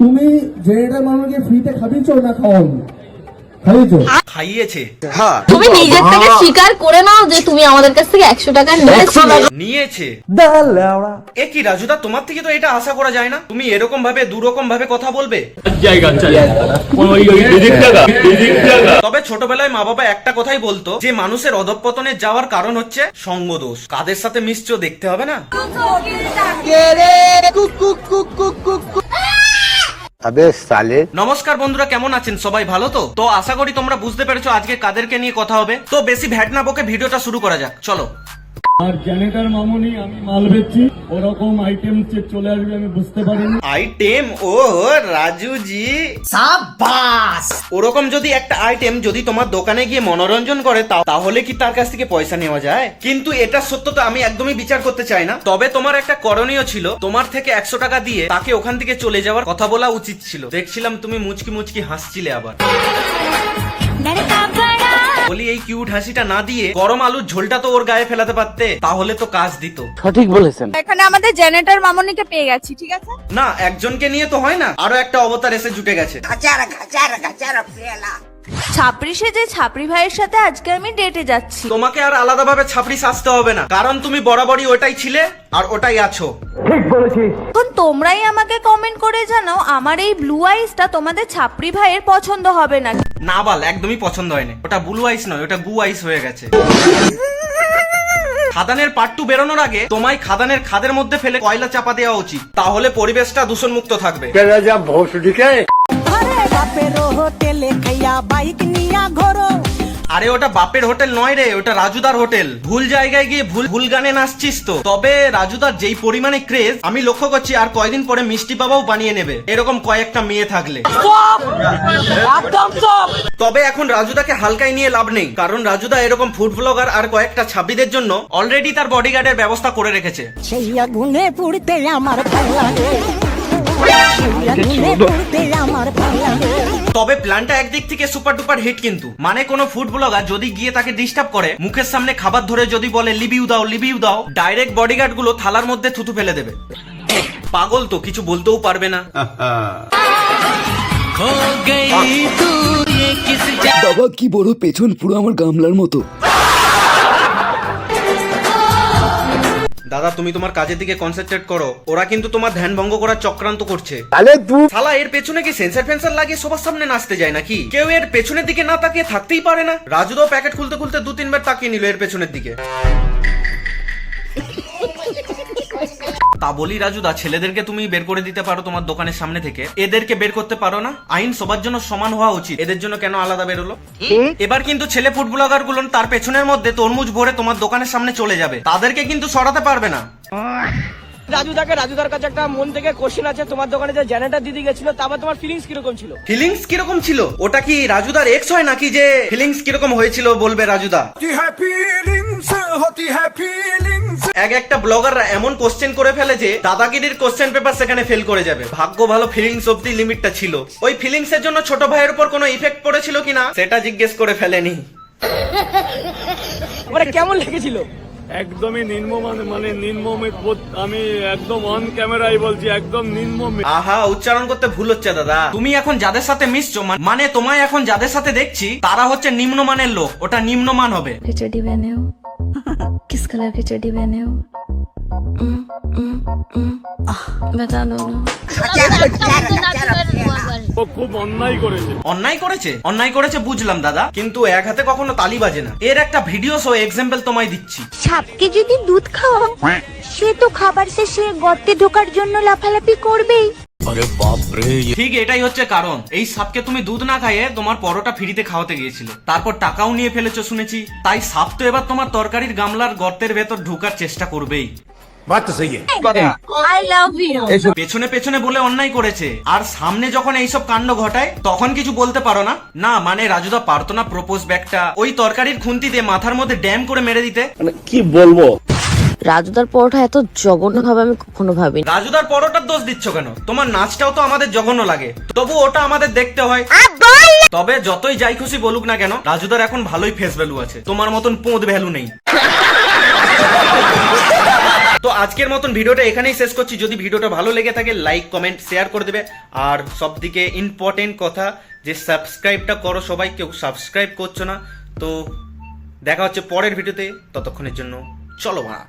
তুমি মানুষকে ফ্রিতে না খাইয়েছে? তুমি নিজের থেকে স্বীকার করে নাও যে তুমি আমাদের কাছ থেকে একশো টাকা নিয়েছে। এ কি রাজুদা তোমার থেকে তো এটা আশা করা যায় না? তুমি এরকম ভাবে দুরকম ভাবে কথা বলবে? তবে ছোটবেলায় মা বাবা একটা কথাই বলতো যে মানুষের অধঃপতনে যাওয়ার কারণ হচ্ছে সঙ্গ দোষ কাদের সাথে মিশছো দেখতে হবে না? নমস্কার বন্ধুরা, কেমন আছেন? সবাই ভালো তো? তো আশা করি তোমরা বুঝতে পেরেছ আজকে কাদেরকে নিয়ে কথা হবে। তো বেশি ভ্যাট না বকে ভিডিওটা শুরু করা যাক। চলো। আর জেনারেটর মামুনি আমি মাল বেচছি। ওরকম আইটেম চলে আসবে আমি বুঝতে পারিনি। আইটেম ও রাজু জি সাবাস ওরকম যদি একটা আইটেম যদি তোমার দোকানে গিয়ে মনোরঞ্জন করে তাহলে কি তার কাছ থেকে পয়সা নেওয়া যায়? কিন্তু এটা সত্যতা আমি একদমই বিচার করতে চাই না। তবে তোমার একটা করণীয় ছিল তোমার থেকে একশো টাকা দিয়ে তাকে ওখান থেকে চলে যাওয়ার কথা বলা উচিত ছিল। দেখছিলাম তুমি মুচকি মুচকি হাসছিলে আবার। বলি এই কিউট হাসিটা না দিয়ে গরম আলুর ঝোলটা তো ওর গায়ে ফেলাতে পারতে তাহলে তো কাজ দিত। সঠিক বলেছেন। এখানে আমাদের জেনারেটর মামনিকে পেয়ে গেছি ঠিক আছে? না একজনকে নিয়ে তো হয় না আরও একটা অবতার এসে জুটে গেছে। ছাপরি সেজে ছাপরি ভাইয়ের সাথে আজকে আমি ডেটে যাচ্ছি। তোমাকে আর আলাদাভাবে ছাপড়ি সাজতে হবে না কারণ তুমি বরাবরই ওটাই ছিলে আর ওটাই আছো। ঠিক বলেছিস তো তোমরাই আমাকে কমেন্ট করে জানাও আমার এই ব্লু আইসটা তোমাদের ছাপরি ভাইয়ের পছন্দ হবে না না বাল একদমই পছন্দ হয়নি। ওটা ব্লু আইস নয় ওটা গু আইস হয়ে গেছে। খাদানের পাট্টু বেরোনোর আগে তোমায় খাদানের খাদের মধ্যে ফেলে কয়লা চাপা দেওয়া উচিত তাহলে পরিবেশটা দূষণ মুক্ত থাকবে বাইক নিয়া ঘোরো। আরে ওটা বাপের হোটেল নয় রে ওটা রাজুদার হোটেল। ভুল জায়গায় গিয়ে ভুল ভুল গানে নাচছিস তো। তবে রাজুদার যেই পরিমাণে ক্রেজ আমি লক্ষ্য করছি আর কয়দিন পরে মিষ্টি বাবাও বানিয়ে নেবে। এরকম কয়েকটা মেয়ে থাকলে। তবে এখন রাজুদাকে হালকায় নিয়ে লাভ নেই কারণ রাজুদা এরকম ফুড ব্লগার আর কয়েকটা ছাব্বিদের জন্য অলরেডি তার বডিগার্ডের ব্যবস্থা করে রেখেছে। সেই আগুনে পুড়তে আমার ভালো লাগে। সেই আগুনে পুড়তে আমার ভালো লাগে। তবে প্ল্যানটা একদিক থেকে সুপার ডুপার হিট কিন্তু। মানে কোনো ফুড ব্লগার যদি গিয়ে তাকে ডিস্টার্ব করে মুখের সামনে খাবার ধরে যদি বলে লিবিউ দাও লিবিউ দাও ডাইরেক্ট বডিগার্ডগুলো থালার মধ্যে থুতু ফেলে দেবে। পাগল তো কিছু বলতেও পারবে না। বাবা কি বড় পেছন পুরো আমার গামলার মতো। দাদা তুমি তোমার কাজের দিকে কনসেন্ট্রেট করো। ওরা কিন্তু তোমার ধ্যান ভঙ্গ করার চক্রান্ত করছে। তাহলে শালা এর পেছনে কি সেন্সার ফেন্সার লাগিয়ে সবার সামনে নাচতে যায় নাকি? কেউ এর পেছনের দিকে না তাকিয়ে থাকতেই পারে না। রাজুদাও প্যাকেট খুলতে খুলতে দু তিনবার তাকিয়ে নিল এর পেছনের দিকে। তা বলি রাজুদা ছেলেদেরকে তুমি বের করে দিতে পারো তোমার দোকানের সামনে থেকে। এদেরকে বের করতে পারো না। আইন সবার জন্য সমান হওয়া উচিত। এদের জন্য কেন আলাদা বেরোলো? এবার কিন্তু ছেলে ফুড ব্লগারগুলো তার পেছনের মধ্যে তরমুজ ভরে তোমার দোকানের সামনে চলে যাবে। তাদেরকে কিন্তু সরাতে পারবে না। রাজুদাকে রাজুদার কাছে একটা মন থেকে কোশ্চেন আছে। তোমার দোকানে যে জেনারেটর দিদি গেছিল তারপর তোমার ফিলিংস কীরকম ছিল? ফিলিংস কীরকম ছিল? ওটা কি রাজুদার এক্স হয় নাকি যে ফিলিংস কীরকম হয়েছিল বলবে রাজুদা এক একটা ব্লগাররা এমন কোশ্চেন করে ফেলে যে দাদাগিরির কোশ্চেন পেপার সেখানে ফেল করে যাবে। ভাগ্য ভালো ফিলিংস অব্দি লিমিটটা ছিল। ওই ফিলিংস এর জন্য ছোট ভাইয়ের উপর কোনো ইফেক্ট পড়েছিল কিনা সেটা জিজ্ঞেস করে ফেলেনি। মানে কেমন লেগেছিল? একদমই নির্মমান মানে নির্মমে আমি একদম অন ক্যামেরাই বলছি একদম নির্মম আহা উচ্চারণ করতে ভুল হচ্ছে দাদা। তুমি এখন যাদের সাথে মিশছো মানে তোমায় এখন যাদের সাথে দেখছি তারা হচ্ছে নিম্নমানের লোক। ওটা নিম্নমান হবে। की चड्डी पहने हो किस कलर की चड्डी पहने हो हम्म, हम्म, हम्म। बता दो ना ও খুব অন্যায় করেছে অন্যায় করেছে অন্যায় করেছে বুঝলাম দাদা কিন্তু এক হাতে কখনো তালি বাজে না এর একটা ভিডিও সহ এক্সাম্পল তোমায় দিচ্ছি সাপকে যদি দুধ খাওয়া সে তো খাবার শেষে গর্তে ঢোকার জন্য লাফালাফি করবেই আরে বাপ ঠিক এটাই হচ্ছে কারণ। এই সাপকে তুমি দুধ না খাইয়ে তোমার পরোটা ফ্রিতে খাওয়াতে গিয়েছিলে। তারপর টাকাও নিয়ে ফেলেছো শুনেছি। তাই সাপ তো এবার তোমার তরকারির গামলার গর্তের ভেতর ঢোকার চেষ্টা করবেই। পেছনে পেছনে বলে অন্যায় করেছে। আর সামনে যখন এইসব কান্ড ঘটায় তখন কিছু বলতে পারো না? না মানে রাজুদা পারতো না প্রপোজ ব্যাগটা। ওই তরকারির খুন্তি দিয়ে মাথার মধ্যে ড্যাম করে মেরে দিতে। মানে কি বলব? রাজুদার পরোটা এত জঘন্য ভাবে আমি কখনো ভাবিনি। রাজুদার পরোটার দোষ দিচ্ছ কেন? তোমার নাচটাও তো আমাদের জঘন্য লাগে। তবু ওটা আমাদের দেখতে হয়। তবে যতই যাই খুশি বলুক না কেন, রাজুদার এখন ভালোই ফেস ভ্যালু আছে। তোমার মতন পোঁদ ভ্যালু নেই। তো আজকের মতন ভিডিওটা এখানেই শেষ করছি। যদি ভিডিওটা ভালো লেগে থাকে লাইক কমেন্ট শেয়ার করে দেবে। আর সব দিকে ইম্পর্টেন্ট কথা, যে সাবস্ক্রাইবটা করো সবাই, কেউ সাবস্ক্রাইব করছ না, তো দেখা হচ্ছে পরের ভিডিওতে। ততক্ষণের জন্য, চলো ভাড়া